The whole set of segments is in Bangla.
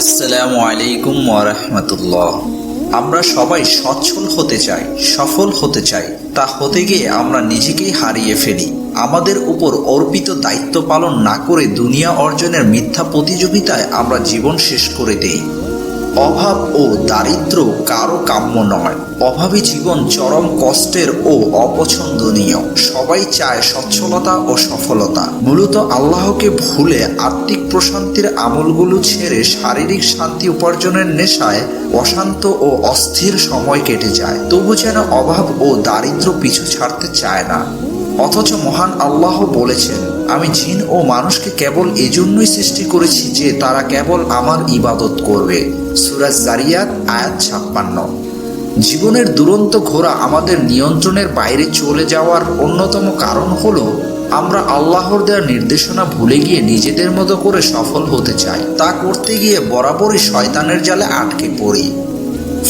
আসসালামু আলাইকুম ওরহমতুল্লাহ আমরা সবাই সচ্ছল হতে চাই, সফল হতে চাই। তা হতে গিয়ে আমরা নিজেকেই হারিয়ে ফেলি। আমাদের উপর অর্পিত দায়িত্ব পালন না করে দুনিয়া অর্জনের মিথ্যা প্রতিযোগিতায় আমরা জীবন শেষ করে দেই। অভাব ও দারিদ্র কারও কাম্য নয়। অভাবী জীবন চরম কষ্টের ও অপছন্দনীয়। সবাই চায় সচ্ছলতা ও সফলতা। মূলত আল্লাহকে ভুলে আত্মিক প্রশান্তির আমলগুলো ছেড়ে শারীরিক শান্তি উপার্জনের নেশায় অশান্ত ও অস্থির সময় কেটে যায়। তবু যেন অভাব ও দারিদ্র পিছু ছাড়তে চায় না। অথচ মহান আল্লাহ বলেছেন আমি জিন ও মানুষকে কেবল এজন্যই সৃষ্টি করেছি যে তারা কেবল আমার ইবাদত করবে। সুরাজ জারিয়াত আয়াত ছাপ্পান্ন। জীবনের দুরন্ত ঘোরা আমাদের নিয়ন্ত্রণের বাইরে চলে যাওয়ার অন্যতম কারণ হলো আমরা আল্লাহর দেওয়ার নির্দেশনা ভুলে গিয়ে নিজেদের মতো করে সফল হতে চাই। তা করতে গিয়ে বরাবরই শয়তানের জালে আটকে পড়ি।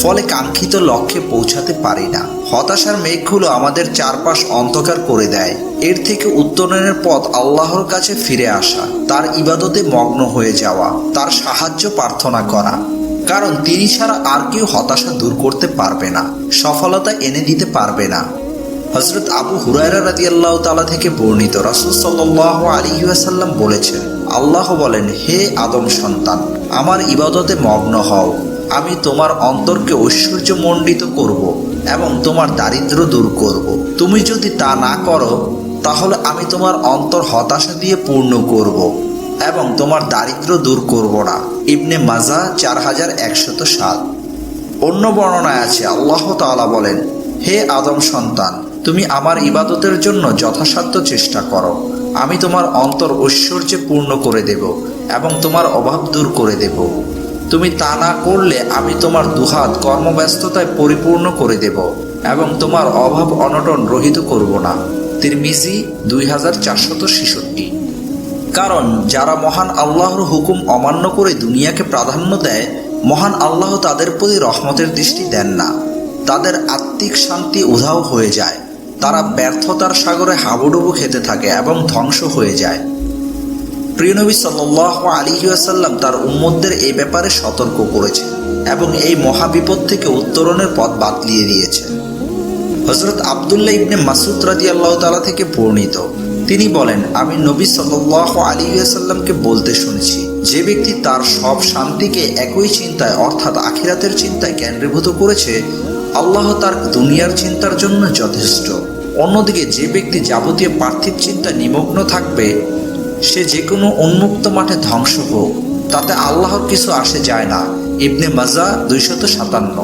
ফলে কাঙ্ক্ষিত লক্ষ্যে পৌঁছাতে পারি না। হতাশার মেঘগুলো আমাদের চারপাশ অন্ধকার করে দেয়। এর থেকে উত্তরণের পথ আল্লাহর কাছে ফিরে আসা, তার ইবাদতে মগ্ন হয়ে যাওয়া, তার সাহায্য প্রার্থনা করা। কারণ তিনি ছাড়া আর কেউ হতাশা দূর করতে পারবে না, সফলতা এনে দিতে পারবে না। হজরত আবু হুরায়রা রাজি আল্লাহ তালা থেকে বর্ণিত রাসুল সাল্লাহ আলী ওয়াসাল্লাম বলেছেন, আল্লাহ বলেন, হে আদম সন্তান, আমার ইবাদতে মগ্ন হও। আমি তোমার অন্তরকে ঐশ্বর্য ঐশ্বর্যমণ্ডিত করব এবং তোমার দারিদ্র দূর করব। তুমি যদি তা না করো, তাহলে আমি তোমার অন্তর হতাশা দিয়ে পূর্ণ করব এবং তোমার দারিদ্র দূর করব না। ইবনে মাজা চার হাজার একশত সাত। অন্য বর্ণনায় আছে, আল্লাহ তাআলা বলেন, হে আদম সন্তান, তুমি আমার ইবাদতের জন্য যথাসাধ্য চেষ্টা করো। আমি তোমার অন্তর ঐশ্বর্যে পূর্ণ করে দেব এবং তোমার অভাব দূর করে দেব। তুমি তা না করলে আমি তোমার দুহাত কর্মব্যস্ততায় পরিপূর্ণ করে দেব এবং তোমার অভাব অনটন রহিত করব না। তিরমিজি দুই হাজার চারশত ছেষট্টি। কারণ যারা মহান আল্লাহর হুকুম অমান্য করে দুনিয়াকে প্রাধান্য দেয়, মহান আল্লাহ তাদের প্রতি রহমতের দৃষ্টি দেন না। তাদের আত্মিক শান্তি উধাও হয়ে যায়। তারা ব্যর্থতার সাগরে হাবুডুবু খেতে থাকে এবং ধ্বংস হয়ে যায়। প্রিয়নবী সাল্লাহ আলী আসাল্লাম তার উম্মদদের এই ব্যাপারে সতর্ক করেছেন এবং এই মহাবিপদ থেকে উত্তরণের পথ বাতলিয়ে দিয়েছেন। হজরত আবদুল্লাহ ইবনে মাসুদ রাজি আল্লাহ তালা থেকে বর্ণিত, তিনি বলেন, আমি নবী সাল্লাহ আলী আসাল্লামকে বলতে শুনেছি, যে ব্যক্তি তার সব শান্তিকে একই চিন্তায়, অর্থাৎ আখিরাতের চিন্তায় কেন্দ্রীভূত করেছে, আল্লাহ তার দুনিয়ার চিন্তার জন্য যথেষ্ট। অন্যদিকে যে ব্যক্তি যাবতীয় পার্থিব চিন্তা নিমগ্ন থাকবে সে যে কোনো উন্মুক্ত মাঠে ধ্বংস হোক, তাতে আল্লাহর কিছু আসে যায় না। ইবনে মাজা দুইশত সাতান্ন।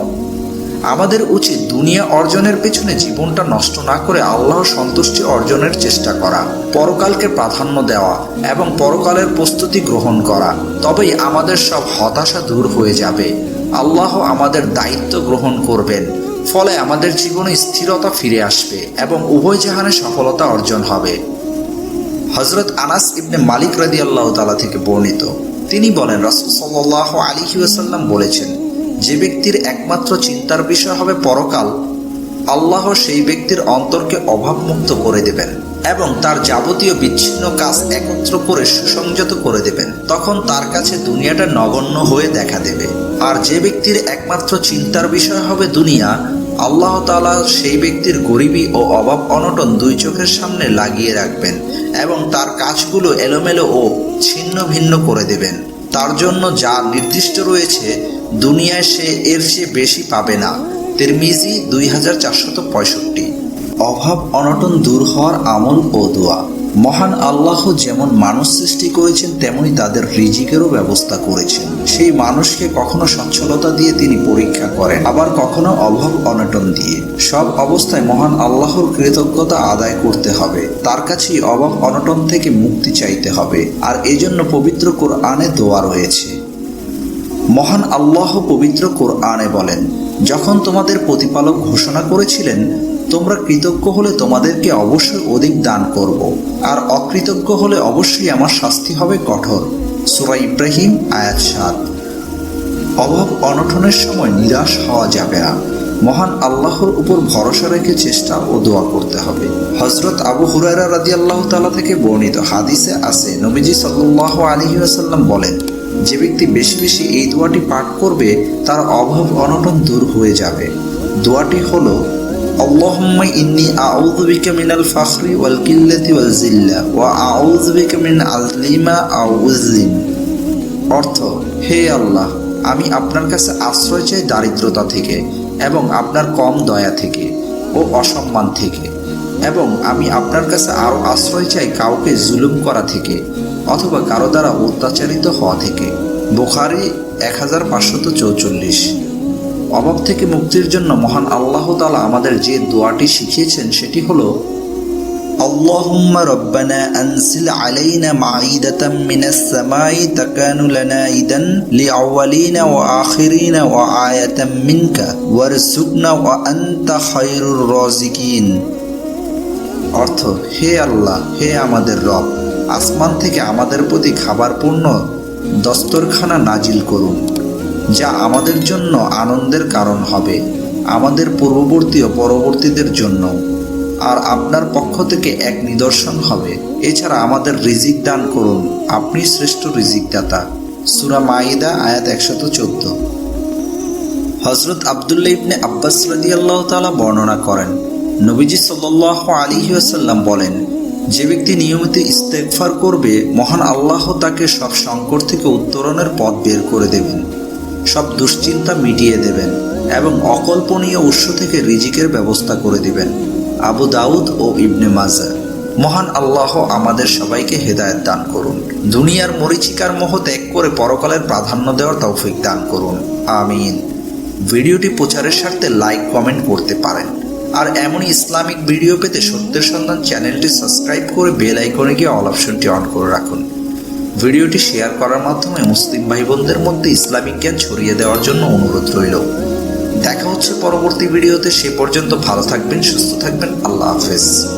আমাদের উচিত দুনিয়া অর্জনের পেছনে জীবনটা নষ্ট না করে আল্লাহর সন্তুষ্টি অর্জনের চেষ্টা করা, পরকালকে প্রাধান্য দেওয়া এবং পরকালের প্রস্তুতি গ্রহণ করা। তবেই আমাদের সব হতাশা দূর হয়ে যাবে। আল্লাহ আমাদের দায়িত্ব গ্রহণ করবেন, ফলে আমাদের জীবনে স্থিরতা ফিরে আসবে এবং উভয় জাহানে সফলতা অর্জন হবে। হজরত আনাস ইবনে মালিক রাদি আল্লাহ তালা থেকে বর্ণিত। তিনি বলেন, রসুল সাল্লাহ আলী ওয়াসাল্লাম বলেছেন, যে ব্যক্তির একমাত্র চিন্তার বিষয় হবে পরকাল, আল্লাহ সেই ব্যক্তির অন্তরকে অভাবমুক্ত করে দেবেন এবং তার যাবতীয় বিচ্ছিন্ন কাজ একত্র করে সুসংযত করে দেবেন। তখন তার কাছে দুনিয়াটা নগণ্য হয়ে দেখা দেবে। আর যে ব্যক্তির একমাত্র চিন্তার বিষয় হবে দুনিয়া আল্লাহ তালা সেই ব্যক্তির গরিবী ও অভাব অনটন দুই চোখের সামনে লাগিয়ে রাখবেন এবং তার কাজগুলো এলোমেলো ও ছিন্ন ভিন্ন করে দেবেন। তার জন্য যা নির্দিষ্ট রয়েছে, দুনিয়ায় সে এর চেয়ে বেশি পাবে না। তিরমিজি দুই হাজার চারশত পঁয়ষট্টি। অভাব অনটন দূর হওয়ার আমল ও দোয়া। মহান আল্লাহ যেমন মানুষ সৃষ্টি করেছেন, তেমনি তাদের রিজিকেরও ব্যবস্থা করেছেন। সেই মানুষকে কখনো সচ্ছলতা দিয়ে তিনি পরীক্ষা করেন, আবার কখনো অভাব অনটন দিয়ে। সব অবস্থায় মহান আল্লাহর কৃতজ্ঞতা আদায় করতে হবে। তার কাছেই অভাব অনটন থেকে মুক্তি চাইতে হবে। আর এজন্য পবিত্র কোরআনে দোয়া রয়েছে। মহান আল্লাহ পবিত্র কোরআনে বলেন, যখন তোমাদের প্রতিপালক ঘোষণা করেছিলেন তোমরা কৃতজ্ঞ হলে তোমাদেরকে অবশ্যই অধিক দান করব, আর অকৃতজ্ঞ হলে অবশ্যই আমার শাস্তি হবে কঠোর। সুরা ইব্রাহিম, আয়াত সাত। অভাব অনটনের সময় নিরাশ হওয়া যাবে না। মহান আল্লাহর উপর ভরসা রেখে চেষ্টা ও দোয়া করতে হবে। হজরত আবু হুরায়রা রাদি আল্লাহ তালা থেকে বর্ণিত হাদিসে আছে, নবীজি সাল্লাহ আলী আসাল্লাম বলেন, যে ব্যক্তি বেশি বেশি এই দোয়াটি পাঠ করবে, তার অভাব অনটন দূর হয়ে যাবে। দোয়াটি হলো اللهم إني أعوذ بك من الفخر والقلة والذلة وأعوذ بك من أظلم أو أظلم অর্থ হে আল্লাহ আমি আপনার কাছে আশ্রয় চাই দারিদ্রতা থেকে এবং আপনার কম দয়া থেকে ও অসম্মান থেকে এবং আমি আপনার কাছে আরও আশ্রয় চাই কাউকে জুলুম করা থেকে অথবা কারো দ্বারা অত্যাচারিত হওয়া থেকে বুখারি এক হাজার পাঁচশত চৌচল্লিশ অভাব থেকে মুক্তির জন্য মহান আল্লাহ তালা আমাদের যে দোয়াটি শিখিয়েছেন সেটি হলো اللهم ربنا أنزل علينا معيدة من السماء تكون لنا إذا لأولين وآخرين وآية منك وارزقنا وأنت خير الرازقين অর্থ হে আল্লাহ হে আমাদের রব আসমান থেকে আমাদের প্রতি খাবার পূর্ণ দস্তরখানা নাজিল করুন যা আমাদের জন্য আনন্দের কারণ হবে, আমাদের পূর্ববর্তী ও পরবর্তীদের জন্য। আর আপনার পক্ষ থেকে এক নিদর্শন হবে। এছাড়া আমাদের রিজিক দান করুন। আপনি শ্রেষ্ঠ রিজিক দাতা সুরা মাইদা আয়াত একশত চোদ্দ। হজরত আবদুল্লা ইবনে আব্বাস রাদিয়াল্লাহু তালা বর্ণনা করেন, নবীজি সাল্লাল্লাহু আলাইহি ওয়াসাল্লাম বলেন, যে ব্যক্তি নিয়মিত ইস্তেগফার করবে, মহান আল্লাহ তাকে সব সংকট থেকে উত্তরণের পথ বের করে দেবেন। সব দুশ্চিন্তা মিটিয়ে দেবেন এবং অকল্পনীয় উৎস থেকে রিজিকের ব্যবস্থা করে দিবেন। আবু দাউদ ও ইবনে মাজা, মহান আল্লাহ আমাদের সবাইকে হেদায়ত দান করুন। দুনিয়ার মরিচিকার মোহ ত্যাগ করে পরকালের প্রাধান্য দেওয়ার তৌফিক দান করুন। আমিন। ভিডিওটি প্রচারের স্বার্থে লাইক, কমেন্ট করতে পারেন। আর এমনই ইসলামিক ভিডিও পেতে সত্যের সন্ধান চ্যানেলটি সাবস্ক্রাইব করে বেল আইকনে গিয়ে অল অপশনটি অন করে রাখুন। ভিডিওটি শেয়ার করার মাধ্যমে মুসলিম ভাই বোনদের মধ্যে ইসলামিক জ্ঞান ছড়িয়ে দেওয়ার জন্য অনুরোধ রইল। দেখা হচ্ছে পরবর্তী ভিডিওতে, সে পর্যন্ত ভালো থাকবেন, সুস্থ থাকবেন, আল্লাহ হাফেজ।